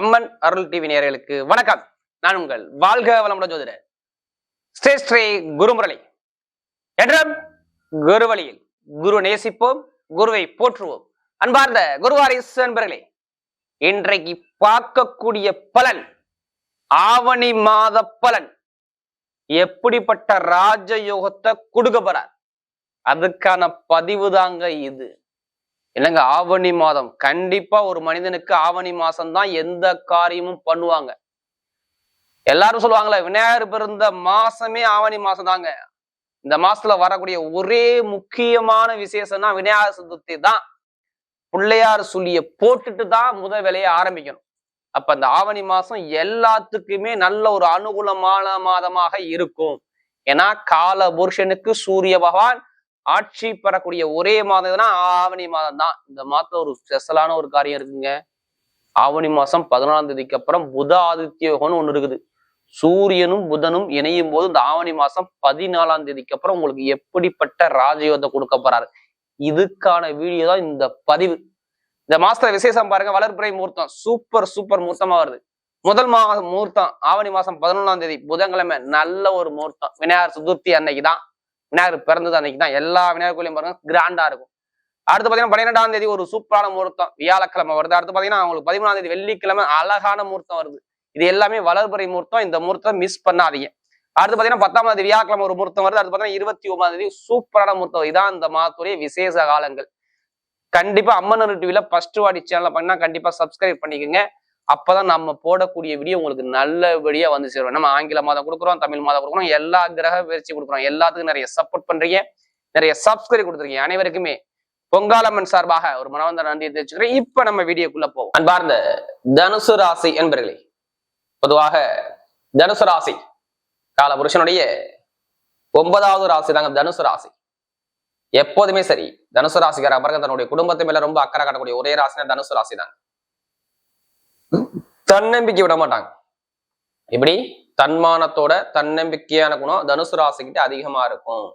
அம்மன் அருள் TV நேர்களுக்கு வணக்கம். நான் உங்கள் வாழ்க வளமுடன் ஜோதிடர் ஸ்ரீ ஸ்ரீ குருமுரளி. என்றும் குருவழியில் குரு நேசிப்போம் குருவை போற்றுவோம். அன்பார்ந்த குருவாரிஸ் அன்பர்களே இன்றைக்கு பார்க்கக்கூடிய பலன் ஆவணி மாத பலன். எப்படிப்பட்ட ராஜயோகத்தை கொடுக்க போறார்? அதுக்கான பதிவு தாங்க இது. இல்லைங்க ஆவணி மாதம். கண்டிப்பா ஒரு மனிதனுக்கு ஆவணி மாசம் தான் எந்த காரியமும் பண்ணுவாங்க. எல்லாரும் சொல்லுவாங்களே விநாயகர் பிறந்த மாசமே ஆவணி மாசம் தாங்க இந்த மாசத்துல வரக்கூடிய ஒரே முக்கியமான விசேஷம்னா விநாயகர் சதுர்த்தி தான். பிள்ளையார் சொல்லிய போட்டுட்டு தான் முத வேலையை ஆரம்பிக்கணும். அப்ப அந்த ஆவணி மாசம் எல்லாத்துக்குமே நல்ல ஒரு அனுகூலமான மாதமாக இருக்கும். ஏன்னா கால புருஷனுக்கு சூரிய பகவான் ஆட்சி பெறக்கூடிய ஒரே மாதம் எதுனா ஆவணி மாதம் தான். இந்த மாதத்துல ஒரு ஸ்பெஷலான ஒரு காரியம் இருக்குங்க. ஆவணி மாசம் பதினாலாம் தேதிக்கு அப்புறம் புத ஆதித்ய யோகம்னு ஒன்று இருக்குது. சூரியனும் புதனும் இணையும் போது இந்த ஆவணி மாசம் பதினாலாம் தேதிக்கு அப்புறம் உங்களுக்கு எப்படிப்பட்ட ராஜயோகத்தை கொடுக்க போறாரு? இதுக்கான வீடியோ தான் இந்த பதிவு. இந்த மாசத்துல விசேஷம் பாருங்க வளர்பிறை முகூர்த்தம். சூப்பர் சூப்பர் முகூர்த்தமா வருது. முதல் மாதம் முகூர்த்தம் ஆவணி மாசம் பதினொன்றாம் தேதி புதன்கிழமை நல்ல ஒரு முகூர்த்தம். விநாயகர் சதுர்த்தி அன்னைக்கு தான் விநாயகர் பிறந்தது அன்னைக்கு தான் எல்லா விநாயகர் கோயிலையும் பாருங்க கிராண்டா இருக்கும். அடுத்து பாத்தீங்கன்னா பன்னிரெண்டாம் தேதி ஒரு சூப்பரான முகூர்த்தம் வியாழக்கிழமை வருது. அடுத்து பாத்தீங்கன்னா அவங்களுக்கு பதிமூணாம் தேதி வெள்ளிக்கிழமை அழகான முகூர்த்தம் வருது. இது எல்லாமே வளர்பறை முகூர்த்தம். இந்த முகூர்த்தம் மிஸ் பண்ணாதீங்க. அடுத்து பாத்தீங்கன்னா பத்தாம் தேதி வியாழக்கிழமை ஒரு முகூர்த்தம் வருது. அடுத்து பாத்தீங்கன்னா இருபத்தி ஒன்பதாம் தேதி சூப்பரான முகூர்த்தம். இதான் இந்த மாதத்துடைய விசேஷ காலங்கள். கண்டிப்பா அம்மன் டிவில ஃபர்ஸ்ட் வாடி சேனலை பண்ணா கண்டிப்பா சப்ஸ்கிரைப் பண்ணிக்கோங்க. அப்பதான் நம்ம போடக்கூடிய வீடியோ உங்களுக்கு நல்லபடியா வந்து சேரும். நம்ம ஆங்கில மாதம் கொடுக்குறோம் தமிழ் மாதம் கொடுக்குறோம் எல்லா கிரக பயிற்சி கொடுக்குறோம். எல்லாத்துக்கும் நிறைய சப்போர்ட் பண்றீங்க. நிறைய சப்ஸ்கிரைப் கொடுத்துருக்கீங்க. அனைவருக்குமே பொங்காலம்மன் சார்பாக ஒரு மனவந்த நன்றியை தெரிவிச்சுக்கிறேன். இப்ப நம்ம வீடியோக்குள்ள போவோம். அன்பார்ந்த தனுசு ராசி என்பர்களே பொதுவாக தனுசு ராசி கால புருஷனுடைய ஒன்பதாவது ராசி தாங்க தனுசு ராசி. எப்போதுமே சரி தனுசு ராசிக்கார பாருங்க தன்னுடைய குடும்பத்தை மேல ரொம்ப அக்கறை காட்டக்கூடிய ஒரே ராசினா தனுசு ராசி தாங்க தன்னம்பிக்கை விட மாட்டாங்க. இப்படி தன்மானத்தோட தன்னம்பிக்கையான குணம் தனுசு ராசிக்கிட்ட அதிகமா இருக்கும்.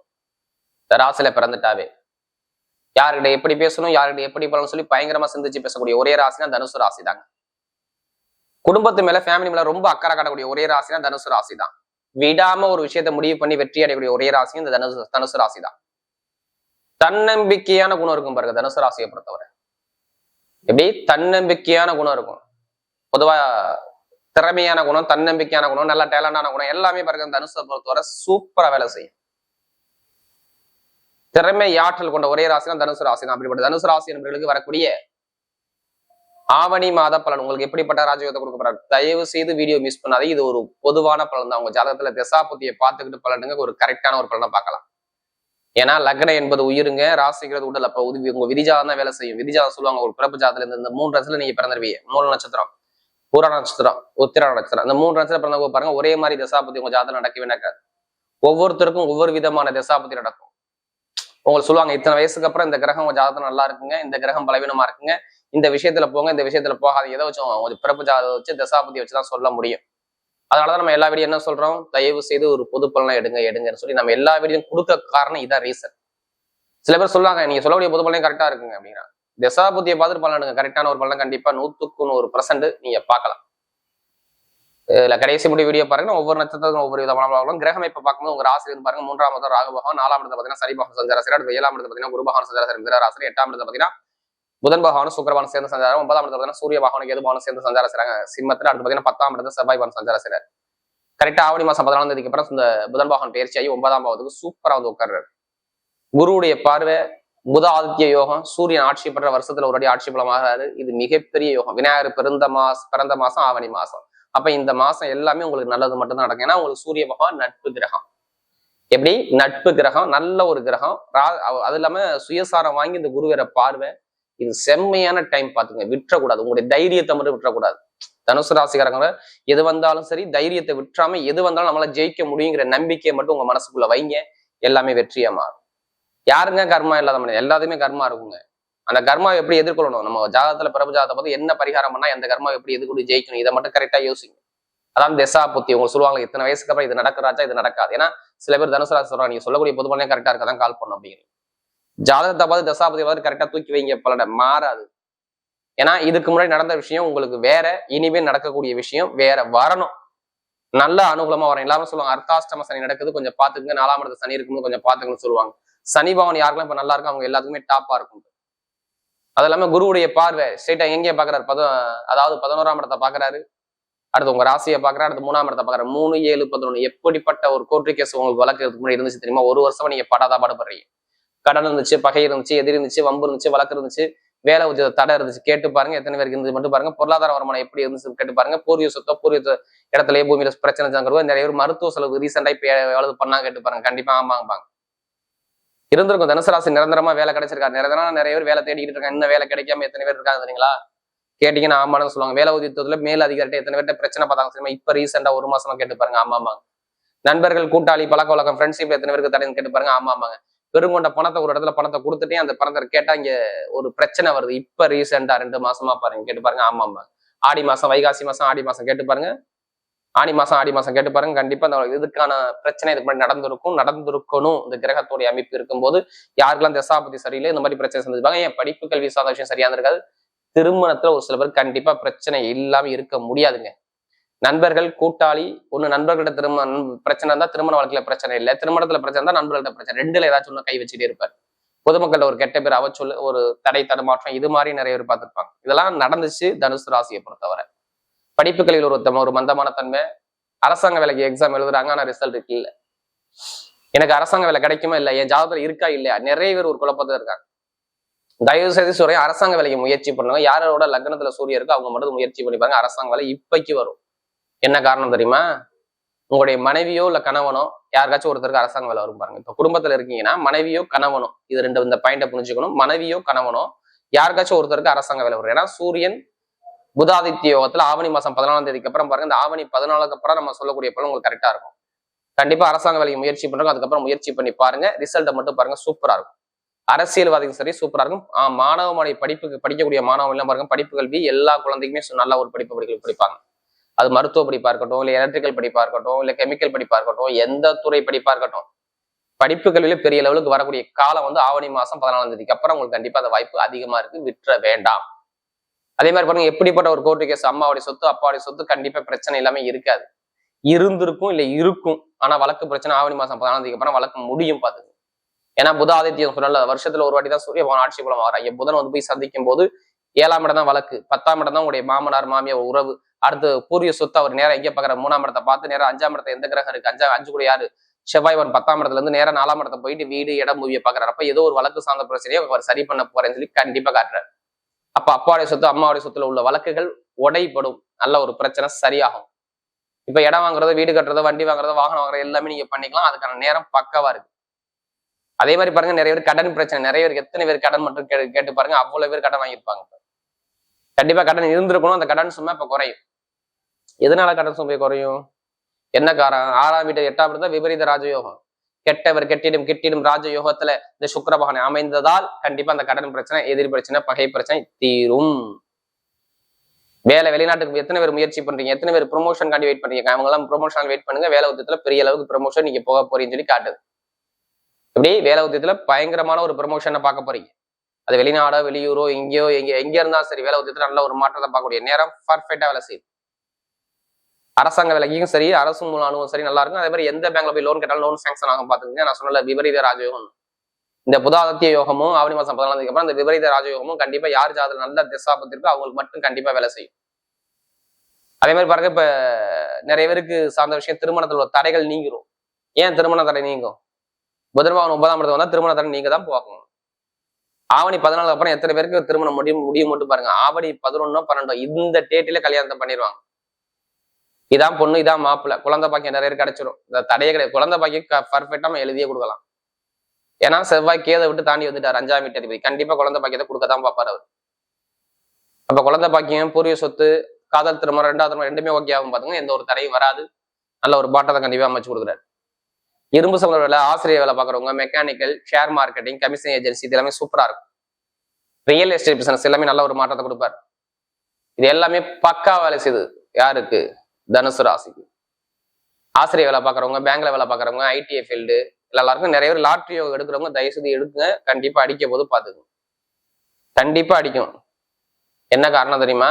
இந்த ராசியில பிறந்துட்டாவே. யார்கிட்ட எப்படி பேசணும் யார்கிட்ட எப்படி பண்ணணும் சொல்லி பயங்கரமா சிந்திச்சு பேசக்கூடிய ஒரே ராசினா தனுசு ராசி தாங்க குடும்பத்து மேல ஃபேமிலி மேல ரொம்ப அக்கறை காட்டக்கூடிய ஒரே ராசினா தனுசு ராசி தான் விடாம ஒரு விஷயத்த முடிவு பண்ணி வெற்றி அடையக்கூடிய ஒரே ராசியும் இந்த தனுசு தனுசு ராசி தான் தன்னம்பிக்கையான குணம் இருக்கும் பாருங்க தனுசு ராசியை பொறுத்தவரை. எப்படி? தன்னம்பிக்கையான குணம் இருக்கும். பொதுவா திறமையான குணம் தன்னம்பிக்கையான குணம் நல்ல டேலண்டான குணம் எல்லாமே பாருங்க தனுசை பொறுத்தவரை சூப்பரா வேலை செய்யும். திறமை ஆற்றல் கொண்ட ஒரே ராசினா தனுசு ராசி தான். அப்படிப்பட்ட தனுசு ராசி என்பவர்களுக்கு வரக்கூடிய ஆவணி மாத பலன் உங்களுக்கு எப்படிப்பட்ட ராஜயோகத்தை கொடுக்க தயவு செய்து வீடியோ மிஸ் பண்ணாதே இது ஒரு பொதுவான பலன் தான். உங்க ஜாதகத்துல திசாபுத்தியை பார்த்துக்கிட்டு பலனுங்க ஒரு கரெக்டான ஒரு பலனை பார்க்கலாம். ஏன்னா லக்னம் என்பது உயிருங்க ராசிங்கிறது உடல். அப்ப உதவி உங்க விதிஜாதம் தான் வேலை செய்யும். விதிஜாதம் சொல்லுவாங்க ஒரு பிறப்பு ஜாதத்துல இருந்து இந்த மூணு ரசத்துல நீங்க பிறந்துருவீங்க மூணு நட்சத்திரம். பூரா நட்சத்திரம் உத்திரா நட்சத்திரம். இந்த மூணு நட்சத்திரம் பிறந்தவங்க பாருங்க ஒரே மாதிரி தசாபதி உங்க ஜாதகம் நடக்கவே நடக்காது. ஒவ்வொருத்தருக்கும் ஒவ்வொரு விதமான தசாபதி நடக்கும். உங்களுக்கு சொல்லுவாங்க இத்தனை வயசுக்கு அப்புறம் இந்த கிரகம் உங்க ஜாதகம் நல்லா இருக்குங்க இந்த கிரகம் பலவீனமா இருக்குங்க இந்த விஷயத்துல போங்க இந்த விஷயத்துல போகாது. எதை வச்சு ஒரு பிறப்பு ஜாதகம் வச்சு தசாபதி வச்சுதான் சொல்ல முடியும். அதனாலதான் நம்ம எல்லா வீடியோ என்ன சொல்றோம்? தயவு செய்து ஒரு பொது பலனை எடுங்க எடுங்கன்னு சொல்லி நம்ம எல்லா வீடியும் கொடுக்க காரணம் இதான் ரீசன் சில பேர் சொல்லுவாங்க நீங்க சொல்லக்கூடிய பொது பலனையும் கரெக்டா இருக்குங்க அப்படின்னா. தசாபுத்தியை பார்த்துட்டு பலனுங்க. கரெக்டான ஒரு பலன் கண்டிப்பா நூத்துக்கு நூறு பர்சன்ட் நீங்க பார்க்கலாம். இதுல கடைசி முடி வீடியோ பாருங்க. ஒவ்வொரு நட்சத்திரத்துக்கும் ஒவ்வொரு விதமான பலன்களும் கிரகம் இப்ப பார்க்கும்போது உங்க ஆசிரியர் பாருங்க. மூன்றாம் இடத்துல ராகு பகவான் நாலாம் இடத்துல பாத்தீங்கன்னா சனி பகவான் சஞ்சாரசரி அடுத்து ஏழாம் இடத்துல பாத்தீங்கன்னா குரு பகவான் சஞ்சாரசரி மிதராசரி எட்டாம் இடத்துல பாத்தீங்கன்னா புதன் பகவானும் சுக்கரவான் சேர்ந்து சஞ்சாரம். ஒன்பதாம் இடத்துல பாத்தீங்கன்னா சூரிய பகவானுக்கு எது பகவானும் சேர்ந்து சஞ்சாரம் செய்றாங்க. சிம்மத்துல அடுத்து பாத்தீங்கன்னா பத்தாம் இடத்துல செவ்வாய் பகவான் சஞ்சார செய்றாரு. கரெக்டா ஆவணி மாசம் பதினாலாம் தேதிக்கு அப்புறம் இந்த புதன் பகவான் பயிற்சி ஆகி ஒன்பதாம் பாவத்துக்கு சூப்பரா வந்து உட்கார்றாரு. குருவுடைய பார்வை புத ஆதித்ய யோகம் சூரியன் ஆட்சி பெற்ற வருஷத்துல ஒரு அடி ஆட்சி பலமாகிறாரு இது மிகப்பெரிய யோகம். விநாயகர் பிறந்த மாச பிறந்த மாசம் ஆவணி மாசம். அப்ப இந்த மாசம் எல்லாமே உங்களுக்கு நல்லது மட்டும்தான் நடக்கும். ஏன்னா உங்களுக்கு சூரிய பகவான் நட்பு கிரகம். எப்படி? நட்பு கிரகம் நல்ல ஒரு கிரகம். அது இல்லாம சுயசாரம் வாங்கி இந்த குருவேற பார்வை இது செம்மையான டைம் பாத்துங்க விட்டுறக்கூடாது. உங்களுடைய தைரியத்தை மட்டும் விட்டுறக்கூடாது. தனுசு ராசிக்காரங்க எது வந்தாலும் சரி தைரியத்தை விட்டுறாம எது வந்தாலும் நம்மளால ஜெயிக்க முடியுங்கிற நம்பிக்கையை மட்டும் உங்க மனசுக்குள்ள வைங்க. எல்லாமே வெற்றியா மாறும். யாருங்க கர்மா இல்லாத மனிதன் எல்லாத்துக்குமே கர்மா இருக்குங்க. அந்த கர்மாவை எப்படி எதிர்கொள்ளணும்? நம்ம ஜாதகத்துல பிறப்பு ஜாதத்தை பார்த்து என்ன பரிகாரம் பண்ணா எந்த கர்மாவை எப்படி எதிர்கொண்டு ஜெயிக்கணும்? இதை மட்டும் கரெக்டா யோசிங்க. அதான் திசா புத்தி. உங்க சொல்லுவாங்க இத்தனை வயசுக்கு அப்புறம் இது நடக்கிறாச்சா இது நடக்காது. ஏன்னா சில பேர் தனுசு ராசி சொல்றாங்க நீங்க சொல்லக்கூடிய பொது பலனே கரெக்டா இருக்கதான் கால் பண்ணும் அப்படிங்கிறீங்க ஜாதகத்தை பார்த்து தசாபதி பார்த்து கரெக்டா தூக்கி வைங்க பலட மாறாது. ஏன்னா இதுக்கு முன்னாடி நடந்த விஷயம் உங்களுக்கு வேற இனிமே நடக்கக்கூடிய விஷயம் வேற. வரணும். நல்ல அனுகூலமா வரணும். எல்லாரும் சொல்லுவாங்க அர்த்தாஷ்டம சனி நடக்குது கொஞ்சம் பாத்துக்குங்க நாலாம் இடத்துல சனி இருக்கும்போது கொஞ்சம் பாத்துக்கணும்னு சொல்லுவாங்க. சனி பவன் யாருக்கெல்லாம் இப்ப நல்லா இருக்கும் அவங்க எல்லாத்துக்குமே டாப்பா இருக்கும். அது இல்லாம குருவுடைய பார்வை ஸ்ட்ரெயிட்டா எங்கே பாக்குறாரு? பத அதாவது பதினோராம் இடத்தை பாக்குறாரு. அடுத்து உங்க ராசியை பாக்குறாரு. அடுத்து மூணாம் இடத்தை பாக்குறாரு. மூணு ஏழு பதினொன்று எப்படிப்பட்ட ஒரு கோர்ட்டு கேஸ் உங்களுக்கு வழக்கிறதுக்கு முன்னாடி இருந்துச்சு தெரியுமா? ஒரு வருஷமா நீங்க படாதா பாடுபடுறீங்க. கடன் இருந்துச்சு பகை இருந்துச்சு எதிர் இருந்துச்சு வம்பு இருந்துச்சு வழக்கு இருந்துச்சு வேலை உத்தியோக தடை இருந்துச்சு. கேட்டு பாருங்க எத்தனை பேருக்கு இருந்துச்சு மட்டும் பாருங்க. பொருளாதார வருமானம் எப்படி இருந்துச்சு கேட்டு பாருங்க. பூர்வீக சொத்தோ பூர்வீக இடத்துல பூமியில பிரச்சனை நிறைய பேர் மருத்துவ செலவு ரீசெண்டா இப்ப எவ்வளவு பண்ணா கேட்டு பாருங்க. கண்டிப்பா ஆமாங்க இருந்திருக்கும். தனுசராசி நிரந்தரமா வேலை கிடைச்சிருக்காரு. நிரந்தரமா நிறைய பேர் வேலை தேடிக்கிட்டு இருக்காங்க. இன்னும் வேலை கிடைக்காம எத்தனை பேர் இருக்காங்க தெரியுங்களா? கேட்டீங்கன்னா ஆமான்னு சொல்லுவாங்க. வேலை உத்தியத்துல மேல் அதிகாரிட்ட எத்தனை பேர்ட்ட பிரச்சனை பார்த்தாங்க தெரியுமா? இப்ப ரீசெண்டா ஒரு மாசமா கேட்டு பாருங்க. ஆமா ஆமாங்க. நண்பர்கள் கூட்டாளி பழக்க வழக்கம் ஃப்ரெண்ட்ஷிப் எத்தனை பேருக்கு தடைன்னு கேட்டு பாருங்க. ஆமா ஆமாங்க. பெருங்கொண்ட பணத்தை ஒரு இடத்துல பணத்தை கொடுத்துட்டே அந்த பணத்தை கேட்டா இங்க ஒரு பிரச்சனை வருது. இப்ப ரீசெண்டா ரெண்டு மாசமா பாருங்க. கேட்டு பாருங்க. ஆமா ஆமா ஆடி மாசம் வைகாசி மாசம் ஆடி மாசம் கேட்டு பாருங்க. ஆடி மாசம் ஆடி மாசம் கேட்டு பாருங்க. கண்டிப்பா அந்த இதுக்கான பிரச்சனை இது மாதிரி நடந்திருக்கும் நடந்திருக்கணும். இந்த கிரகத்துடைய அமைப்பு இருக்கும்போது யாருக்கெல்லாம் தசாபதி சரியில்லை இந்த மாதிரி பிரச்சனை சந்திப்பாங்க. ஏன் படிப்பு கல்வி சார்ந்த விஷயம் சரியா இருக்காது திருமணத்துல ஒரு சில பேர் கண்டிப்பா பிரச்சனை இல்லாம இருக்க முடியாதுங்க. நண்பர்கள் கூட்டாளி ஒண்ணு நண்பர்கள்ட்ட திருமணம் பிரச்சனை இருந்தா திருமண வாழ்க்கையில பிரச்சனை இல்லை. திருமணத்துல பிரச்சனை இருந்தா நண்பர்கள்ட்ட பிரச்சனை. ரெண்டுல ஏதாச்சும் ஒண்ணு கை வச்சுட்டே இருப்பார். பொதுமக்கள்கிட்ட ஒரு கெட்ட பேர் அவச்சொல் ஒரு தடை தடுமாற்றம் இது மாதிரி நிறைய பேர் பார்த்துருப்பாங்க. இதெல்லாம் நடந்துச்சு தனுசு ராசியை பொறுத்தவரை. படிப்பு கல்வியில் ஒரு ஒரு மந்தமான தன்மை. அரசாங்க வேலைக்கு எக்ஸாம் எழுதுறாங்க ஆனா ரிசல்ட் இருக்கு இல்ல. எனக்கு அரசாங்க வேலை கிடைக்குமா இல்லை என் ஜாதகத்தில் இருக்கா இல்லையா? நிறைய பேர் ஒரு குழப்பத்துல இருக்காங்க. தயவு செய்து சொல்றேன் அரசாங்க வேலைக்கு முயற்சி பண்ணுங்க. யாரோட லக்னத்துல சூரியன் இருக்கோ அவங்க மட்டும் முயற்சி பண்ணி பாருங்க அரசாங்க வேலை இப்பைக்கு வரும். என்ன காரணம் தெரியுமா? உங்களுடைய மனைவியோ இல்ல கணவனோ யாருக்காச்சும் ஒருத்தருக்கு அரசாங்க வேலை வரும் பாருங்க. இப்ப குடும்பத்துல இருக்கீங்கன்னா மனைவியோ கணவனோ இது ரெண்டு இந்த பாயிண்ட புரிஞ்சுக்கணும். மனைவியோ கணவனோ யாருக்காச்சும் ஒருத்தருக்கு அரசாங்க வேலை வரும். ஏன்னா சூரியன் புதாதித்ய யோகத்துல ஆவணி மாசம் பதினாலாம் தேதிக்கு அப்புறம் பாருங்க. இந்த ஆவணி பதினாலுக்கு அப்புறம் நம்ம சொல்லக்கூடிய பலன் உங்களுக்கு கரெக்டா இருக்கும். கண்டிப்பா அரசாங்க வேலைக்கு முயற்சி பண்றோம் அதுக்கப்புறம் முயற்சி பண்ணி பாருங்க. ரிசல்ட்டை மட்டும் பாருங்க சூப்பரா இருக்கும். அரசியல்வாதிகள் சரி சூப்பரா இருக்கும். ஆஹ் மாணவ மாணவி படிப்புக்கு படிக்கக்கூடிய மாணவ எல்லாம் பாருங்க படிப்பு கல்வி எல்லா குழந்தைக்குமே நல்ல ஒரு படிப்பு படிக்க படிப்பாங்க. அது மருத்துவ படிப்பா இருக்கட்டும் இல்ல எலக்ட்ரிக்கல் படிப்பா இருக்கட்டும் இல்ல கெமிக்கல் படிப்பா இருக்கட்டும் எந்த துறை படிப்பா இருக்கட்டும். படிப்பு கல்வியில பெரிய லெவலுக்கு வரக்கூடிய காலம் வந்து ஆவணி மாசம் பதினாலாம் தேதிக்கு அப்புறம் உங்களுக்கு கண்டிப்பா அந்த வாய்ப்பு அதிகமா இருக்கு. விட்டுற வேண்டாம். அதே மாதிரி பாருங்க எப்படிப்பட்ட ஒரு கோர்ட்டு கேஸ் அம்மாவுடைய சொத்து அப்பாவுடைய சொத்து கண்டிப்பா பிரச்சனை எல்லாமே இருக்காது. இருந்திருக்கும் இல்ல இருக்கும். ஆனா வழக்கு பிரச்சனை ஆவணி மாசம் பதினாலாம் தேதிக்கு அப்புறம் வழக்கு முடியும் பாத்துங்க ஏன்னா புத ஆதித்யம் சொல்லல. வருஷத்துல ஒரு வாட்டி தான் சூரிய பகவான் ஆட்சி மூலம் வராங்க புதன் வந்து போய் சந்திக்கும் போது ஏழாம் இடம் தான் வழக்கு பத்தாம் இடம் தான் உடைய மாமனார் மாமியார் உறவு. அடுத்து பூர்வீக சொத்து அவர் நேரம் எங்கே பாக்குற மூணாம் இடத்தை பார்த்து நேரம் அஞ்சாம் இடத்த எந்த கிரகம் இருக்கு? அஞ்சா அஞ்சு கூட யாரு? செவ்வாய்வன் பத்தாம் இடத்துல இருந்து நேரம் நாலாம் இடத்த போயிட்டு வீடு இடம் மூவியை பாக்குறாரு. அப்ப ஏதோ ஒரு வழக்கு சார்ந்த பிரச்சனையை அவர் சரி பண்ண போறேன்னு சொல்லி கண்டிப்பா காட்டுறாரு. அப்ப அப்பாவுடைய சொத்து அம்மாவுடைய சொத்துல உள்ள வழக்குகள் உடைப்படும் நல்ல ஒரு பிரச்சனை சரியாகும். இப்ப இடம் வாங்குறது வீடு கட்டுறது வண்டி வாங்குறது வாகனம் வாங்குறது எல்லாமே நீங்க பண்ணிக்கலாம். அதுக்கான நேரம் பக்கவா இருக்கு. அதே மாதிரி பாருங்க நிறைய பேர் கடன் பிரச்சனை. நிறைய பேர் எத்தனை பேர் கடன் மட்டும் கேட்டு பாருங்க அவ்வளவு பேர் கடன் வாங்கியிருப்பாங்க கண்டிப்பா கடன் இருந்திருக்கணும். அந்த கடன் சும்மா இப்ப குறையும். எதனால கடன் சுமை குறையும்? என்ன காரணம்? ஆறாம் வீட்டு எட்டாம் வீடு தான் விபரீத ராஜயோகம். கெட்டவர் கெட்டிடும் கிட்டிடும் ராஜயோகத்துல இந்த சுக்கரபகனை அமைந்ததால் கண்டிப்பா அந்த கடன் பிரச்சனை எதிர் பிரச்சனை பகை பிரச்சனை தீரும். வேலை வெளிநாட்டுக்கு எத்தனை பேர் முயற்சி பண்றீங்க? எத்தனை பேர் ப்ரொமோஷன் காண்டி வெயிட் பண்றீங்க? அவங்க எல்லாம் ப்ரொமோஷன் வெயிட் பண்ணுங்க. வேலை உத்தியத்துல பெரிய அளவுக்கு ப்ரொமோஷன் நீங்க போக போறீங்கன்னு சொல்லி காட்டுது. இப்படி வேலை உத்தியத்துல பயங்கரமான ஒரு ப்ரொமோஷனை பார்க்க போறீங்க. அது வெளிநாடோ வெளியூரோ எங்கேயோ எங்க எங்க இருந்தாலும் சரி வேலை உத்தியத்துல நல்ல ஒரு மாற்றத்தை பார்க்கக்கூடிய நேரம் பர்ஃபெக்டா வேலை செய்யும் அரசாங்க வேலைக்கும் சரி அரசு மூலம் அனுபவம் சரி நல்லா இருக்கும். அதே மாதிரி எந்த பேங்க்ல போய் லோன் கேட்டாலும் லோன் சாங்ஷன் ஆகும் பாத்துக்கங்க நான் சொன்ன விபரீத ராஜயோகம். இந்த புதாதத்திய யோகமும் ஆவணி மாசம் பதினாலாம் தேதிக்கு அப்புறம் இந்த விபரீத ராஜயோகமும் கண்டிப்பா யார் ஜாதகம் நல்ல திசாபத்திற்கோ அவங்களுக்கு மட்டும் கண்டிப்பா வேலை செய்யும். அதே மாதிரி பாருங்க இப்ப நிறைய பேருக்கு சார்ந்த விஷயம் திருமணத்தில் உள்ள தடைகள் நீங்கிரும். ஏன் திருமண தடை நீங்கும்? புதன்பாவன் ஒன்பதாம் இடத்துல வந்தா திருமண தடை நீங்க தான் போகணும் ஆவணி பதினாலு அப்புறம் எத்தனை பேருக்கு திருமணம் முடியும் முடியும் மட்டும் பாருங்க. ஆவணி பதினொன்னோ பன்னெண்டோ இந்த டேட்டில கல்யாணத்தை பண்ணிடுவாங்க இதான் பொண்ணு இதான் மாப்பிள்ள குழந்தை பாக்கியம் நிறைய பேர் கிடைச்சிரும். இந்த தடையே கிடையாது. குழந்தை பாக்கியம் பர்ஃபெக்டா நம்ம எழுதியே கொடுக்கலாம். ஏன்னா செவ்வாய் கேதை விட்டு தாண்டி வந்துட்டார் அஞ்சாம் வீட்டு அதிபதி. கண்டிப்பா குழந்தை பாக்கியத்தை கொடுக்க தான் அவர். அப்ப குழந்தை பாக்கியம் பூர்வீக சொத்து காதல் திருமணம் ரெண்டாவது திருமணம் ரெண்டுமே ஓகே ஆகும் பாத்துங்க எந்த ஒரு தடையும் வராது. நல்ல ஒரு பாட்டத்தை கண்டிப்பா அமைச்சு கொடுக்குறாரு. இரும்பு சம்பள வேலை ஆசிரியர் வேலை பார்க்குறவங்க mechanical share marketing commission agency இது எல்லாமே சூப்பரா இருக்கும். ரியல் எஸ்டேட் பிசினஸ் எல்லாமே நல்ல ஒரு மாற்றத்தை கொடுப்பாரு. இது எல்லாமே பக்கா வேலை செய்யுது யாருக்கு? தனுசு ராசிக்கு. ஆசிரியர் வேலை பார்க்குறவங்க பேங்க்ல வேலை பார்க்குறவங்க ஐடிஐ ஃபீல்டு எல்லாருக்கும் நிறைய பேர் லாட்ரி யோகம் எடுக்கிறவங்க தயவுசெய்து எடுக்குங்க கண்டிப்பா அடிக்க போது பார்த்துக்கோங்க கண்டிப்பா அடிக்கும் என்ன காரணம் தெரியுமா?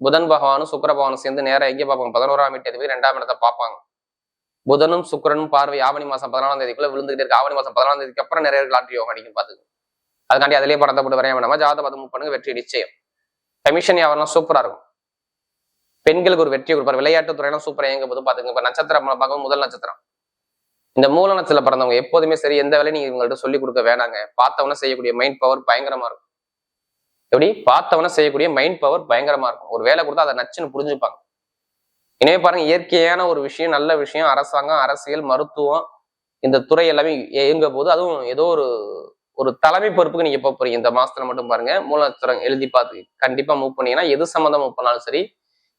புதன் பகவானும் சுக்கர பகவானும் சேர்ந்து நேரம் எங்கே பார்ப்பாங்க? பதினோராம் வீட்டு போய் ரெண்டாம் இடத்தை பார்ப்பாங்க. புதனும் சுக்கரனும் பார்வை ஆவணி மாசம் பதினாலாம் தேதிக்குள்ள விழுந்துகிட்டே இருக்கு. ஆவணி மாசம் பதினாலாம் தேதிக்கு அப்புறம் நிறைய லாட்ரி யோகம் அடிக்கும் பார்த்துக்கோங்க அதுக்காண்டி அதிலேயே படத்தை போட்டு வரைய வேணாமா ஜாத பதம் பண்ணுங்க. வெற்றி நிச்சயம். கமிஷன் வியாபாரம் சூப்பரா இருக்கும். பெண்களுக்கு ஒரு வெற்றி கொடுப்பார். விளையாட்டு துறையெல்லாம் சூப்பராக இயங்க போது பாத்துங்க இப்ப நட்சத்திரம் பார்க்கும் முதல் நட்சத்திரம். இந்த மூல நட்சத்திரம் பிறந்தவங்க எப்போதுமே சரி எந்த வேலையும் நீங்க இவங்கள்ட்ட சொல்லி கொடுக்க வேணாங்க. பார்த்தவன செய்யக்கூடிய மைண்ட் பவர் பயங்கரமா இருக்கும். எப்படி? பார்த்தவன செய்யக்கூடிய மைண்ட் பவர் பயங்கரமா இருக்கும். ஒரு வேலை கொடுத்தா அதை நச்சுன்னு புரிஞ்சுப்பாங்க. இனிமே பாருங்க இயற்கையான ஒரு விஷயம் நல்ல விஷயம் அரசாங்கம் அரசியல் மருத்துவம் இந்த துறை எல்லாமே இயங்க போது அதுவும் ஏதோ ஒரு ஒரு தலைமை பொறுப்புக்கு நீங்க போக போறீங்க. இந்த மாசத்துல மட்டும் பாருங்க. மூல நட்சத்திரம் எழுதி பார்த்து கண்டிப்பா மூவ் பண்ணீங்கன்னா எது சம்மந்தம் மூவ் பண்ணாலும் சரி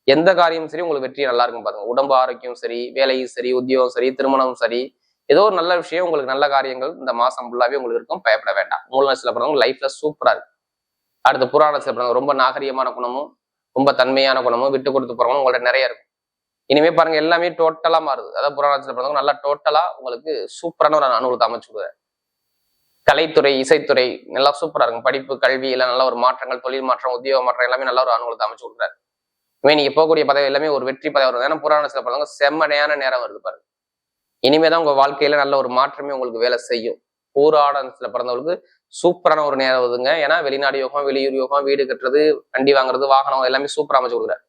எந்த காரியமும் சரி உங்களுக்கு வெற்றி நல்லா இருக்கும் பாருங்க. உடம்பு ஆரோக்கியம் சரி வேலையும் சரி உத்தியோகம் சரி திருமணம் சரி ஏதோ ஒரு நல்ல விஷயம் உங்களுக்கு நல்ல காரியங்கள் இந்த மாசம் ஃபுல்லாவே உங்களுக்கு இருக்கும். பயப்பட வேண்டாம். மூல நட்சத்திரம் பிறந்தவங்க லைஃப்ல சூப்பரா இருக்கு. அடுத்து புராண நட்சத்திரம் பிறந்தவங்க ரொம்ப நாகரிகமான குணமும் ரொம்ப தன்மையான குணமும் விட்டு கொடுத்து போறவங்களும் உங்கள்ட்ட நிறைய இருக்கும். இனிமே பாருங்க எல்லாமே டோட்டலா மாறுது. அதாவது புராண நட்சத்திரம் பிறந்தவங்க நல்லா டோட்டலா உங்களுக்கு சூப்பரான ஒரு அனுபவத்தை அமைச்சு கொடுக்குறாரு. கலைத்துறை இசைத்துறை நல்லா சூப்பரா இருக்கும். படிப்பு கல்வி எல்லாம் நல்ல ஒரு மாற்றங்கள் தொழில் மாற்றம் உத்தியோக மாற்றம் எல்லாமே நல்ல ஒரு அனுகூலத்தை அமைச்சு கொடுக்குறாரு. இனிமே நீங்க போகக்கூடிய பதவி எல்லாமே ஒரு வெற்றி பதவி வரும். ஏன்னா புராண சில பிறந்தவங்க செம்மனையான நேரம் வருது பாருங்க. இனிமேதான் உங்க வாழ்க்கையில நல்ல ஒரு மாற்றமே உங்களுக்கு வேலை செய்யும். பூராடத்துல பிறந்தவங்களுக்கு சூப்பரான ஒரு நேரம் வருதுங்க. ஏன்னா வெளிநாடு யோகம் வெளியூர் யோகம் வீடு கட்டுறது வண்டி வாங்குறது வாகனம் எல்லாமே சூப்பரா அமைச்சு கொடுக்குறாரு.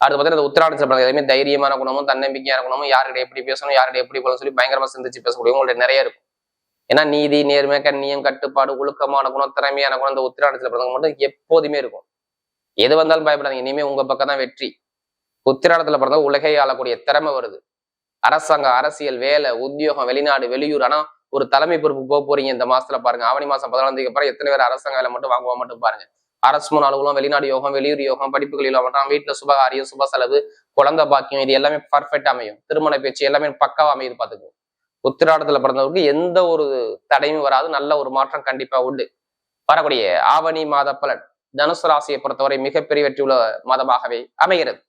அடுத்து பார்த்தீங்கன்னா உத்திராடத்துல பிறந்த எதுவுமே தைரியமான குணமும் தன்னம்பிக்கையான குணமும் யார்கிட்ட எப்படி பேசணும் யார்கிட்ட எப்படி போகணும் சொல்லி பயங்கரமா சிந்திச்சு பேசக்கூடிய உங்கள்ட்ட நிறைய இருக்கும். ஏன்னா நீதி நேர்மை கண்ணியம் கட்டுப்பாடு ஒழுக்கமான குணம் திறமையான குணம் இந்த உத்திராடத்துல பிறந்தவங்க மட்டும் எப்போதுமே இருக்கும். எது வந்தாலும் பயப்படாதீங்க. இனிமே உங்க பக்கம் தான் வெற்றி. புத்திராடத்துல பிறந்தா உலகை ஆளக்கூடிய திறமை வருது. அரசாங்கம் அரசியல் வேலை உத்தியோகம் வெளிநாடு வெளியூர் ஆனா ஒரு தலைமை பொறுப்பு போக போறீங்க இந்த மாசத்துல பாருங்க. ஆவணி மாசம் பதினாலாம் தேதிக்கு அப்புறம் எத்தனை பேர் அரசாங்க வேலை மட்டும் வாங்குவா மட்டும் பாருங்க. அரசு மூணு அலுவலம் வெளிநாடு யோகம் வெளியூர் யோகம் படிப்புகளில் மட்டும். வீட்டுல சுபகாரியம் சுப செலவு குழந்தை பாக்கியம் இது எல்லாமே பர்ஃபெக்ட் அமையும். திருமண பேச்சு எல்லாமே பக்காவா அமையுது பாத்துக்கோ. உத்திராடத்துல பிறந்தவருக்கு எந்த ஒரு தடையும் வராது. நல்ல ஒரு மாற்றம் கண்டிப்பா உண்டு. வரக்கூடிய ஆவணி மாத பலன். தனுசு ராசியை பொறுத்தவரை மிகப்பெரிய வெற்றியுள்ள மதமாகவே அமைகிறது.